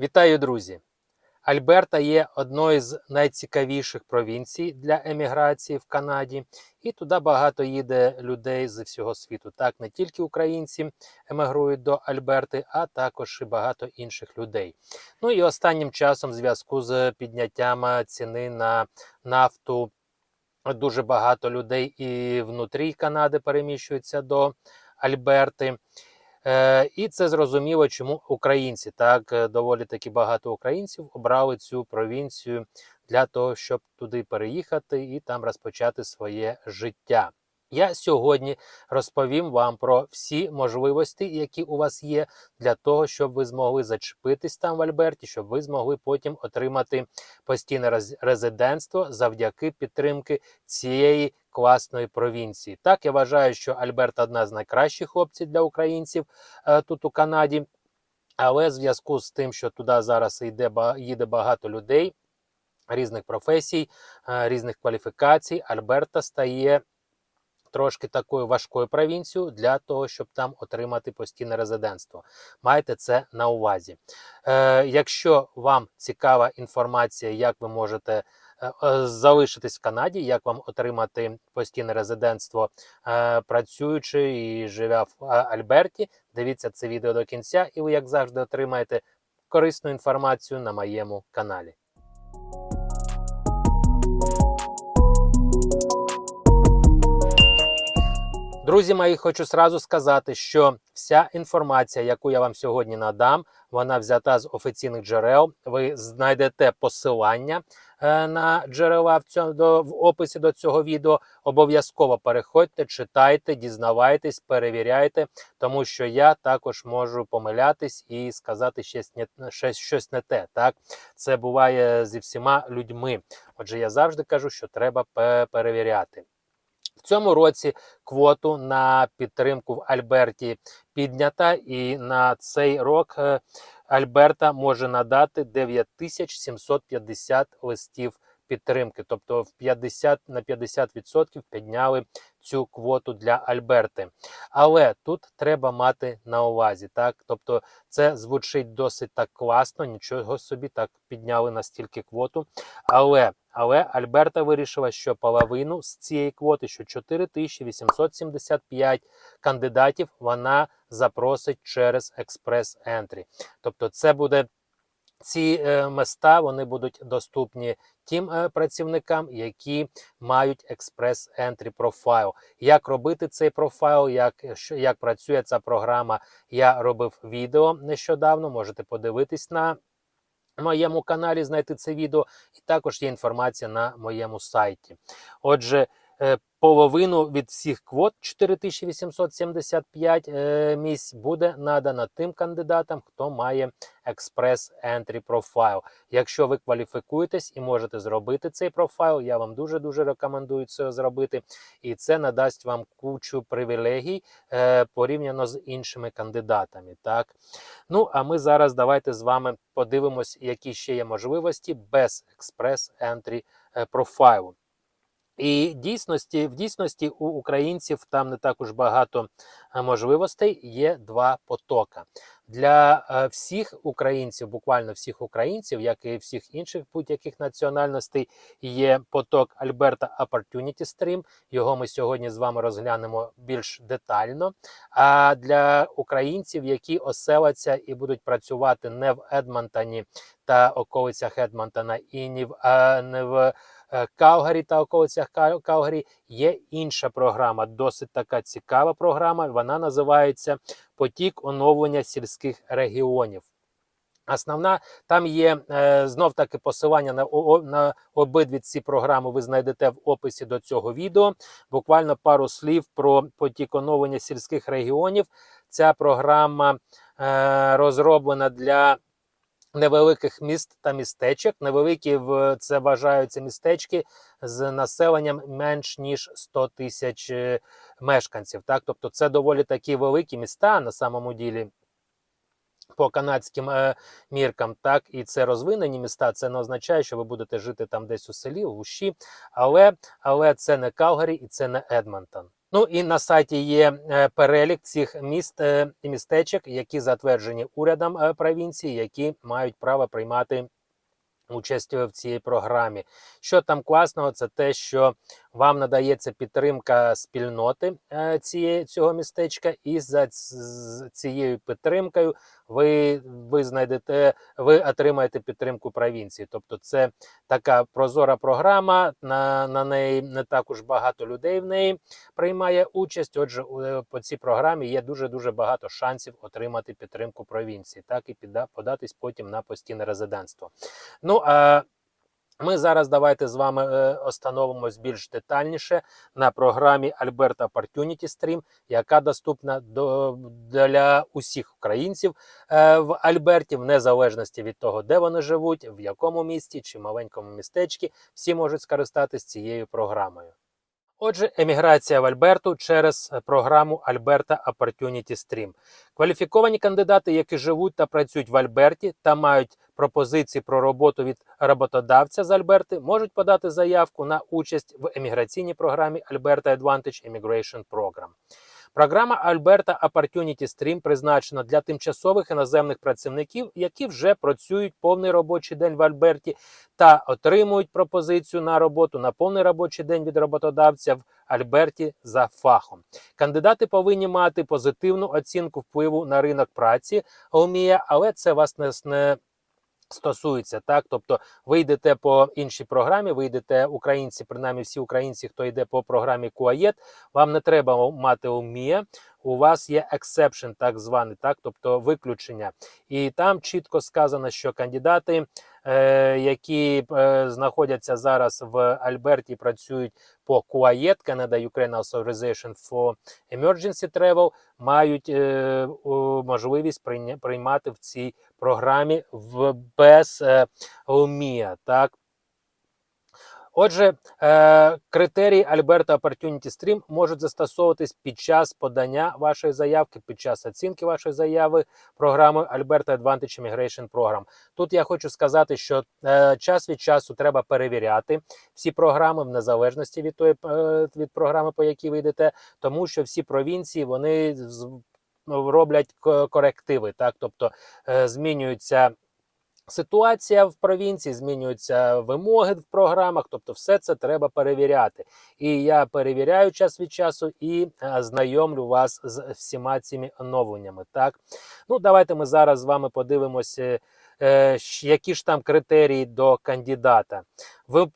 Вітаю, друзі! Альберта є одною з найцікавіших провінцій для еміграції в Канаді, і туди багато їде людей з всього світу. Так, не тільки українці емігрують до Альберти, а також і багато інших людей. Ну і останнім часом, в зв'язку з підняттям ціни на нафту, дуже багато людей і внутрі Канади переміщуються до Альберти. Е, І це зрозуміло, чому українці так е, доволі таки багато українців обрали цю провінцію для того, щоб туди переїхати і там розпочати своє життя. Я сьогодні розповім вам про всі можливості, які у вас є, для того, щоб ви змогли зачепитись там в Альберті, щоб ви змогли потім отримати постійне резидентство завдяки підтримки цієї класної провінції. Так, я вважаю, що Альберта одна з найкращих опцій для українців е, тут у Канаді. Але в зв'язку з тим, що туди зараз йде їде багато людей різних професій, е, різних кваліфікацій, Альберта стає трошки такою важкою провінцією для того, щоб там отримати постійне резидентство. Майте це на увазі. Е, якщо вам цікава інформація, як ви можете е, е, залишитись в Канаді, як вам отримати постійне резидентство, е, працюючи і живя в Альберті, дивіться це відео до кінця, і ви, як завжди, отримаєте корисну інформацію на моєму каналі. Друзі мої, хочу сразу сказати, що вся інформація, яку я вам сьогодні надам, вона взята з офіційних джерел. Ви знайдете посилання е, на джерела в цьому до в описі до цього відео. Обов'язково переходьте, читайте, дізнавайтесь, перевіряйте, тому що я також можу помилятись і сказати щось не щось, щось не те. Так це буває зі всіма людьми. Отже, я завжди кажу, що треба перевіряти. В цьому році квоту на підтримку в Альберті піднята, і на цей рок е, Альберта може надати 9750 листів підтримки, тобто в 50 на 50% підняли цю квоту для Альберти. Але тут треба мати на увазі, так тобто це звучить досить так класно, нічого собі так підняли настільки квоту. Але але Альберта вирішила, що половину з цієї квоти, що 4875 кандидатів, вона запросить через експрес-ентрі. Тобто, це буде ці е, места вони будуть доступні тим е, працівникам, які мають експрес-ентрі профайл. Як робити цей профайл, як, як працює ця програма, я робив відео нещодавно. Можете подивитись на моєму каналі, знайти це відео, і також є інформація на моєму сайті. Отже, половину від всіх квот 4875 е, місць буде надано тим кандидатам, хто має експрес Entry профайл. Якщо ви кваліфікуєтесь і можете зробити цей профайл, я вам дуже дуже рекомендую це зробити, і це надасть вам кучу привілегій е, порівняно з іншими кандидатами. Так, ну а ми зараз давайте з вами подивимось, які ще є можливості без експрес Entry е, профайлу. І дійсності, в дійсності у українців там не так уж багато е, можливостей. Є два потока. Для е, всіх українців, буквально всіх українців, як і всіх інших будь-яких національностей, є поток Альберта Opportunity Stream. Його ми сьогодні з вами розглянемо більш детально. А для українців, які оселяться і будуть працювати не в Едмонтоні та околицях Едмонтона, і не в, а, не в е, Калгарі та околицях Кал- Калгарі є інша програма, досить така цікава програма. Вона називається Потік оновлення сільських регіонів. Основна там є е, знов таки посилання на, на обидві ці програми. Ви знайдете в описі до цього відео. Буквально пару слів про потік оновлення сільських регіонів. Ця програма е, розроблена для невеликих міст та містечок. Невеликі в це вважаються містечки з населенням менш ніж 100 тисяч е, мешканців. Так, тобто це доволі такі великі міста на самому ділі. По канадським е, міркам, так і це розвинені міста. Це не означає, що ви будете жити там десь у селі, у гущі, але, але це не Калгарі і це не Едмонтон. Ну і на сайті є е, перелік цих міст е, і містечок, які затверджені урядом е, провінції, які мають право приймати участь в цій програмі. Що там класного, це те, що вам надається підтримка спільноти е, цієї, цього містечка, і за цією підтримкою ви, ви знайдете, ви отримаєте підтримку провінції. Тобто, це така прозора програма. На, на неї не так уж багато людей в неї приймає участь. Отже, у- по цій програмі є дуже дуже багато шансів отримати підтримку провінції, так і піда, податись потім на постійне резидентство. Ну а ми зараз давайте з вами е, остановимось більш детальніше на програмі Alberta Opportunity Stream, яка доступна до, для усіх українців е, в Альберті, в незалежності від того, де вони живуть, в якому місті чи маленькому містечці, всі можуть скористатись цією програмою. Отже, еміграція в Альберту через програму Alberta Opportunity Stream. Кваліфіковані кандидати, які живуть та працюють в Альберті та мають пропозиції про роботу від роботодавця з Альберти, можуть подати заявку на участь в еміграційній програмі Alberta Advantage Immigration Program. Програма Alberta Opportunity Stream призначена для тимчасових іноземних працівників, які вже працюють повний робочий день в Альберті та отримують пропозицію на роботу на повний робочий день від роботодавця в Альберті за фахом. Кандидати повинні мати позитивну оцінку впливу на ринок праці ОМІЯ, але це вас не стосується. Так, тобто ви йдете по іншій програмі, ви йдете українці, принаймні всі українці, хто йде по програмі КУАЄТ, вам не треба мати ОМІЯ, у вас є exception, так званий, так, тобто виключення. І там чітко сказано, що кандидати, е, які е, знаходяться зараз в Альберті, працюють по КУАЄТ, Canada Ukraine Authorization for Emergency Travel, мають е, можливість приймати в цій програмі в без е, ОМІЯ. Так. Отже, е, критерії Alberta Opportunity Stream можуть застосовуватись під час подання вашої заявки, під час оцінки вашої заяви програми Alberta Advantage Immigration Program. Тут я хочу сказати, що е, час від часу треба перевіряти всі програми в незалежності від тої е, від програми, по якій ви йдете, тому що всі провінції вони з- роблять ко- корективи, так тобто змінюються. Ситуація в провінції змінюються вимоги в програмах, тобто все це треба перевіряти. І я перевіряю час від часу і е, знайомлю вас з всіма цими оновленнями. Так, ну давайте ми зараз з вами подивимося, е, які ж там критерії до кандидата.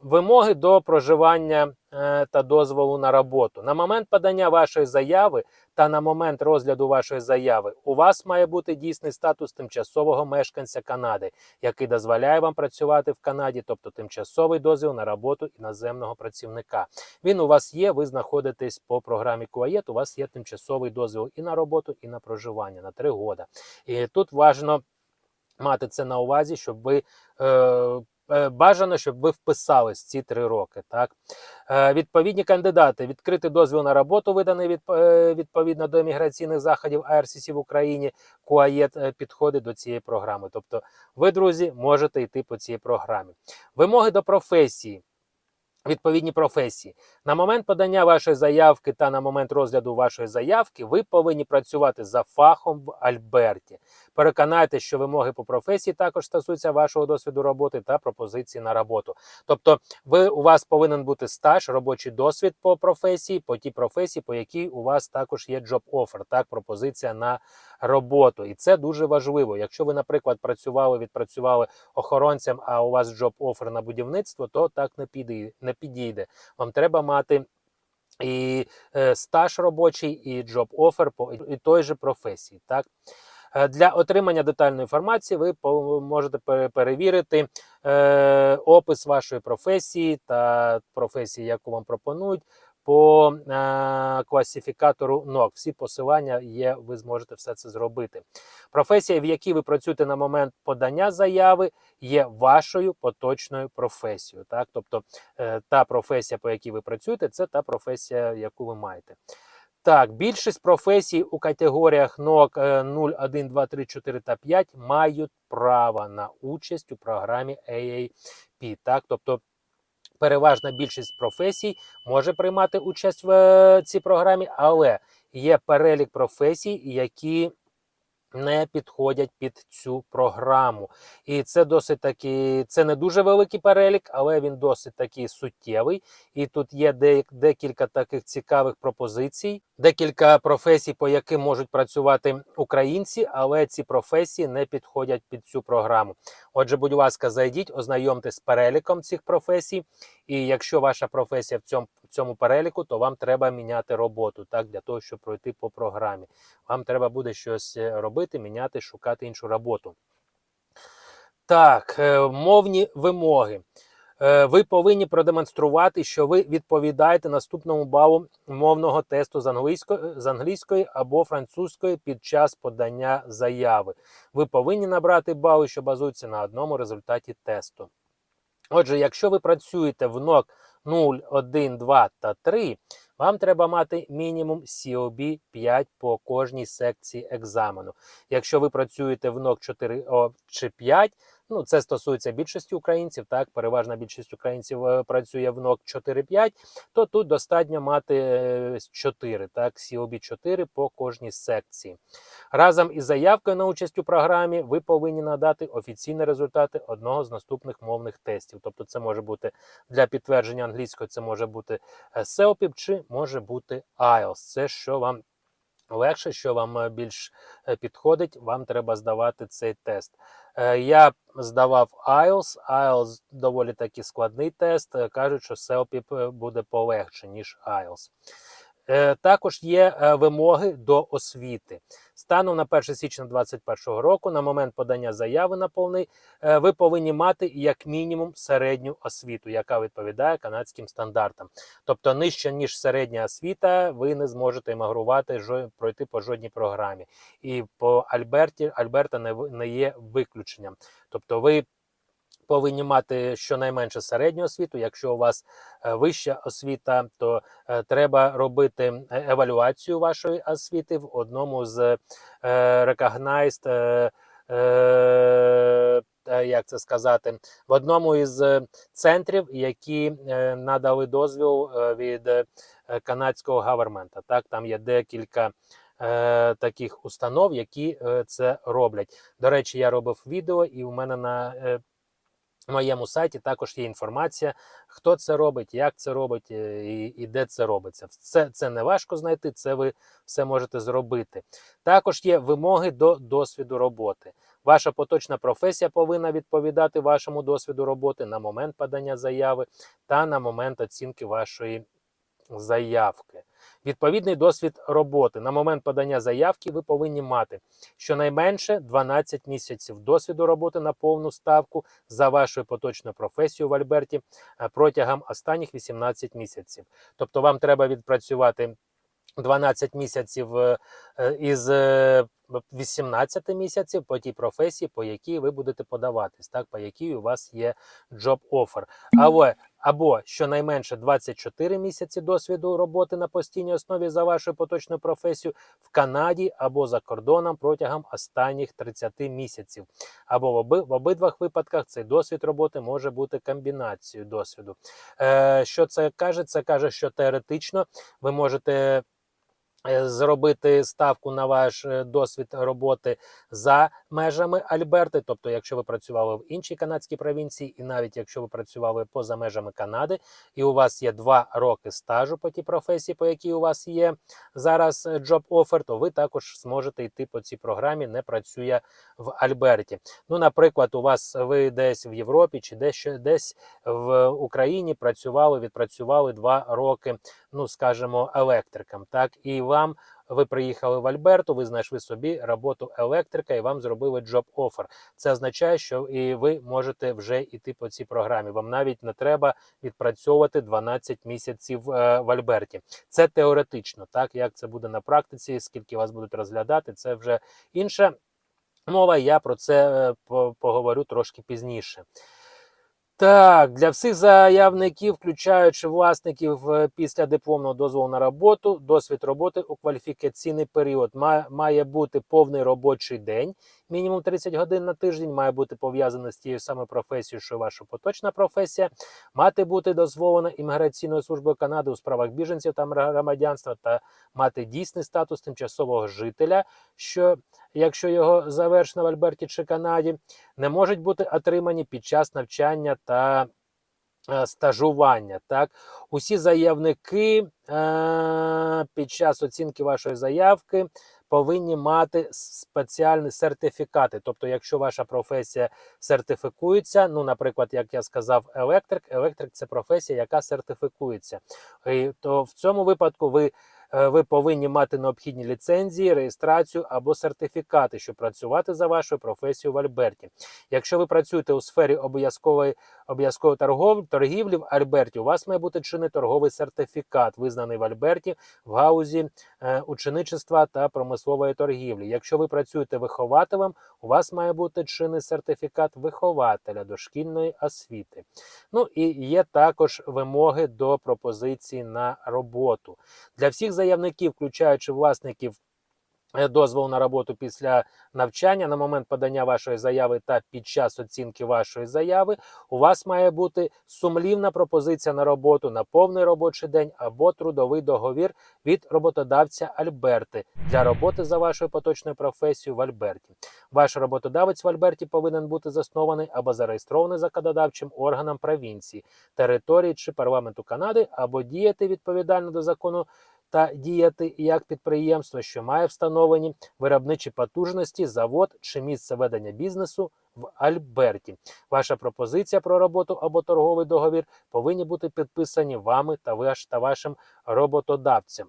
Вимоги до проживання е, та дозволу на роботу. На момент подання вашої заяви та на момент розгляду вашої заяви у вас має бути дійсний статус тимчасового мешканця Канади, який дозволяє вам працювати в Канаді, тобто тимчасовий дозвіл на роботу іноземного працівника. Він у вас є, ви знаходитесь по програмі КУАЄТ, у вас є тимчасовий дозвіл і на роботу, і на проживання на три роки. І тут важливо мати це на увазі, щоб ви. Е, е, Бажано, щоб ви вписались ці три роки. Так? Е, Відповідні кандидати, відкритий дозвіл на роботу, виданий від, е, відповідно до міграційних заходів АРСІСі в Україні, КУАЄТ е, підходить до цієї програми. Тобто, ви, друзі, можете йти по цій програмі. Вимоги до професії. Відповідні професії на момент подання вашої заявки та на момент розгляду вашої заявки ви повинні працювати за фахом в Альберті. Переконайте, що вимоги по професії також стосуються вашого досвіду роботи та пропозиції на роботу. Тобто, ви у вас повинен бути стаж, робочий досвід по професії, по тій професії, по якій у вас також є job offer, так пропозиція на роботу. І це дуже важливо. Якщо ви, наприклад, працювали, відпрацювали охоронцем, а у вас job offer на будівництво, то так не підійде. Не підійде. Вам треба мати. І е, стаж робочий, і job offer по і той же професії. Так Е, для отримання детальної інформації ви можете перевірити е, опис вашої професії та професії, яку вам пропонують. По е, класифікатору НОК. Всі посилання є, ви зможете все це зробити. Професія, в якій ви працюєте на момент подання заяви, є вашою поточною професією. Так? Тобто е, та професія, по якій ви працюєте, це та професія, яку ви маєте. Так, більшість професій у категоріях НОК е, 0, 1, 2, 3, 4 та 5 мають право на участь у програмі AAP. Так, тобто переважна більшість професій може приймати участь в е, цій програмі, але є перелік професій, які не підходять під цю програму. І це досить таки, це не дуже великий перелік, але він досить такий суттєвий. І тут є декілька таких цікавих пропозицій, декілька професій, по яким можуть працювати українці, але ці професії не підходять під цю програму. Отже, будь ласка, зайдіть, ознайомтесь з переліком цих професій. І якщо ваша професія в цьому, цьому переліку, то вам треба міняти роботу так, для того, щоб пройти по програмі. Вам треба буде щось е, робити, міняти, шукати іншу роботу. Так, е, мовні вимоги. Е, Ви повинні продемонструвати, що ви відповідаєте наступному балу мовного тесту з англійської, з англійської або французької під час подання заяви. Ви повинні набрати бали, що базуються на одному результаті тесту. Отже, якщо ви працюєте в НОК 0, 1, 2 та 3, вам треба мати мінімум COB 5 по кожній секції екзамену. Якщо ви працюєте в НОК 4 о, чи 5, ну це стосується більшості українців, так, переважна більшість українців е, працює в НОК 4-5, то тут достатньо мати е, 4, так, COB 4 по кожній секції. Разом із заявкою на участь у програмі ви повинні надати офіційні результати одного з наступних мовних тестів. Тобто, це може бути для підтвердження англійської, це може бути е, SEOPIP чи може бути IELTS. Це що вам легше, що вам е, більш е, підходить, вам треба здавати цей тест. Е, Я здавав IELTS. IELTS доволі таки складний тест. Кажуть, що е, буде полегше, ніж IELTS. Е, Також є е, вимоги до освіти. Станом на 1 січня 2021 року, на момент подання заяви на повний, е, ви повинні мати як мінімум середню освіту, яка відповідає канадським стандартам. Тобто нижче, ніж середня освіта, ви не зможете емігрувати, пройти по жодній програмі. І по Альберті Альберта не, не є виключенням. Тобто ви повинні мати щонайменше середню освіту. Якщо у вас е, вища освіта, то е, треба робити е, евалюацію вашої освіти в одному з recognized, як це сказати, в одному із центрів, які надали дозвіл від канадського гавермента. Так, там є декілька. Таких установ, які це роблять. До речі, я робив відео, і у мене на е, моєму сайті також є інформація, хто це робить, як це робить е, і, і де це робиться. Це, це не важко знайти, це ви все можете зробити. Також є вимоги до досвіду роботи. Ваша поточна професія повинна відповідати вашому досвіду роботи на момент подання заяви та на момент оцінки вашої заявки. Відповідний досвід роботи на момент подання заявки ви повинні мати щонайменше 12 місяців досвіду роботи на повну ставку за вашою поточною професією в Альберті е, протягом останніх 18 місяців. Тобто вам треба відпрацювати 12 місяців е, е, із е, 18 місяців по тій професії, по якій ви будете подаватись, так, по якій у вас є job offer. Але або щонайменше 24 місяці досвіду роботи на постійній основі за вашою поточною професією в Канаді або за кордоном протягом останніх 30 місяців. Або в, оби, в обидвах випадках цей досвід роботи може бути комбінацією досвіду. Е, що це каже? Це каже, що теоретично ви можете. Е, Зробити ставку на ваш е, досвід роботи за межами Альберти, тобто, якщо ви працювали в іншій канадській провінції, і навіть якщо ви працювали поза межами Канади, і у вас є два роки стажу по тій професії, по якій у вас є зараз е, job offer, то ви також зможете йти по цій програмі, не працює в Альберті. Ну, наприклад, у вас ви десь в Європі чи десь десь в Україні працювали, відпрацювали два роки, ну скажімо, електриком. Так і вам ви приїхали в Альберту, ви знайшли собі роботу електрика і вам зробили job offer. Це означає, що і ви можете вже йти по цій програмі. Вам навіть не треба відпрацьовувати 12 місяців е, в Альберті. Це теоретично, так як це буде на практиці, скільки вас будуть розглядати, це вже інша мова. Я про це е, по- поговорю трошки пізніше. Так, для всіх заявників, включаючи власників е, після дипломного дозволу на роботу, досвід роботи у кваліфікаційний період. Має, має бути повний робочий день, мінімум 30 годин на тиждень, має бути пов'язаний з тією самою професією, що ваша поточна професія, мати бути дозволено імміграційною службою Канади у справах біженців та громадянства та мати дійсний статус тимчасового жителя, що якщо його завершено в Альберті чи Канаді, не можуть бути отримані під час навчання та е, стажування. Так, усі заявники е, під час оцінки вашої заявки повинні мати спеціальні сертифікати. Тобто, якщо ваша професія сертифікується, ну, наприклад, як я сказав, електрик, електрик це професія, яка сертифікується. І, то в цьому випадку ви е, ви повинні мати необхідні ліцензії, реєстрацію або сертифікати, щоб працювати за вашою професією в Альберті. Якщо ви працюєте у сфері обов'язкової обов'язкової торгов, торгівлі в Альберті, у вас має бути чинний торговий сертифікат, визнаний в Альберті в гаузі е, ученичества та промислової торгівлі. Якщо ви працюєте вихователем, у вас має бути чинний сертифікат вихователя дошкільної освіти. Ну і є також вимоги до пропозиції на роботу. Для всіх заявників, включаючи власників е, дозволу на роботу після навчання на момент подання вашої заяви та під час оцінки вашої заяви, у вас має бути сумлівна пропозиція на роботу на повний робочий день або трудовий договір від роботодавця Альберти для роботи за вашою поточною професією в Альберті. Ваш роботодавець в Альберті повинен бути заснований або зареєстрований законодавчим органом провінції, території чи парламенту Канади, або діяти відповідально до закону та діяти як підприємство, що має встановлені виробничі потужності, завод чи місце ведення бізнесу в Альберті. Ваша пропозиція про роботу або торговий договір повинні бути підписані вами та ваш та вашим роботодавцем.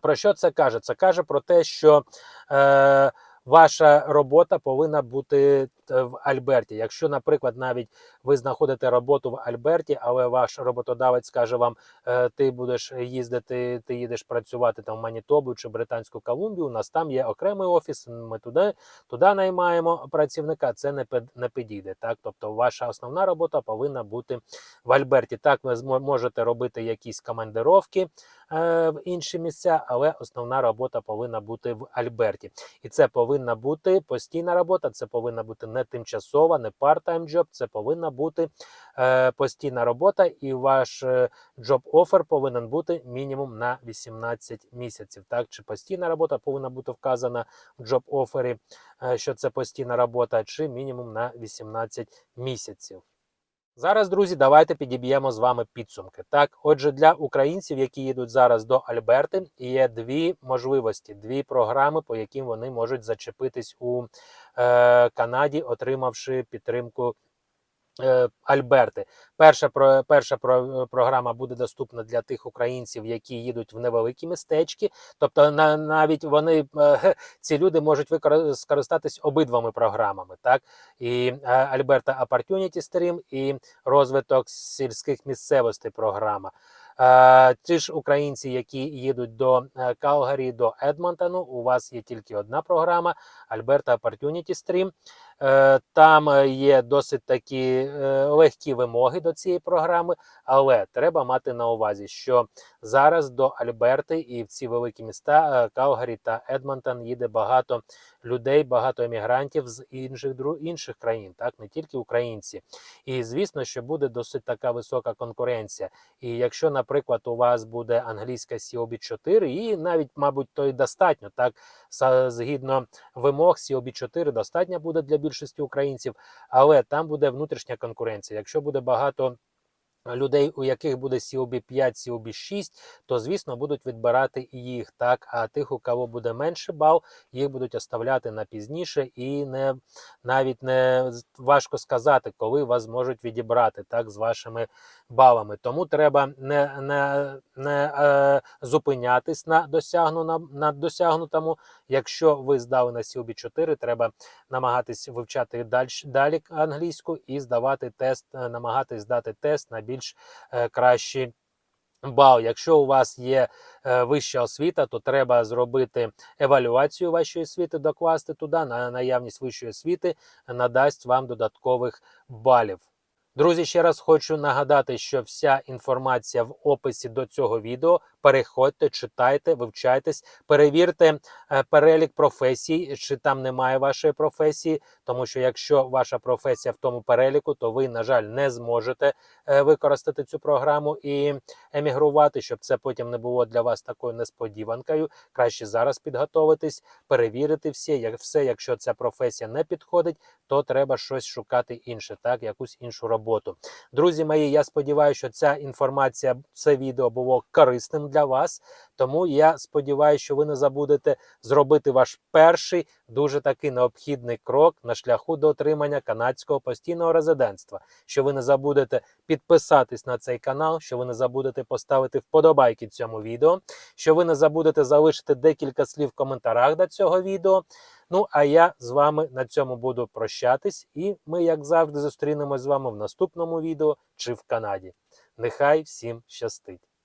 Про що це каже? Це каже про те, що е, ваша робота повинна бути е, в Альберті. Якщо, наприклад, навіть ви знаходите роботу в Альберті, але ваш роботодавець каже вам, е, ти будеш їздити, ти їдеш працювати там в Манітобу чи Британську Колумбію. У нас там є окремий офіс. Ми туди, туди наймаємо працівника. Це не не підійде. Так, тобто, ваша основна робота повинна бути в Альберті. Так, ви можете робити якісь командировки в інші місця, але основна робота повинна бути в Альберті. І це повинна бути постійна робота, це повинна бути не тимчасова, не part-time job, це повинна бути е, постійна робота, і ваш е, job offer повинен бути мінімум на 18 місяців. Так, чи постійна робота повинна бути вказана в job offer, е, що це постійна робота, чи мінімум на 18 місяців. Зараз, друзі, давайте підіб'ємо з вами підсумки. Так, отже, для українців, які їдуть зараз до Альберти, є дві можливості, дві програми, по яким вони можуть зачепитись у е, Канаді, отримавши підтримку. Е, Альберти. Перша перша про, програма буде доступна для тих українців, які їдуть в невеликі містечки. Тобто, на, навіть вони е, ці люди можуть скористатись обидвами програмами, так і е, Альберта Opportunity Stream, і розвиток сільських місцевостей програма. Ті ж українці, які їдуть до Калгарі, до Едмонтону, у вас є тільки одна програма Альберта Opportunity Stream. Е, Там е, є досить такі е, легкі вимоги до цієї програми, але треба мати на увазі, що зараз до Альберти і в ці великі міста Калгарі та Едмонтон їде багато людей, багато емігрантів з інших інших країн, так не тільки українці. І звісно, що буде досить така висока конкуренція. І якщо, наприклад, у вас буде англійська COB 4, і навіть, мабуть, то й достатньо, так згідно вимог COB 4 достатньо буде для більшості українців, але там буде внутрішня конкуренція. Якщо буде багато людей, у яких буде COB 5, COB 6, то звісно будуть відбирати їх так. А тих, у кого буде менше бал, їх будуть оставляти на пізніше, і не навіть не важко сказати, коли вас можуть відібрати так з вашими балами. Тому треба не, не, не е, зупинятись на досягнутому, на досягнутому. Якщо ви здали на COB 4, треба намагатись вивчати далі, далі англійську і здавати тест, е, намагатись здати тест на більш е, кращий бал. Якщо у вас є е, вища освіта, то треба зробити евалюацію вашої освіти, докласти туди. На наявність вищої освіти надасть вам додаткових балів. Друзі, ще раз хочу нагадати, що вся інформація в описі до цього відео. Переходьте, читайте, вивчайтесь, перевірте е, перелік професій, чи там немає вашої професії, тому що якщо ваша професія в тому переліку, то ви, на жаль, не зможете е, використати цю програму і емігрувати, щоб це потім не було для вас такою несподіванкою. Краще зараз підготовитись, перевірити всі, як все, якщо ця професія не підходить, то треба щось шукати інше, так якусь іншу роботу. Друзі мої, я сподіваюся, що ця інформація, це відео було корисним для вас. Тому я сподіваюся, що ви не забудете зробити ваш перший дуже такий необхідний крок на шляху до отримання канадського постійного резидентства. Що ви не забудете підписатись на цей канал, що ви не забудете поставити вподобайки цьому відео, що ви не забудете залишити декілька слів в коментарях до цього відео. Ну, а я з вами на цьому буду прощатись, і ми, як завжди, зустрінемось з вами в наступному відео чи в Канаді. Нехай всім щастить!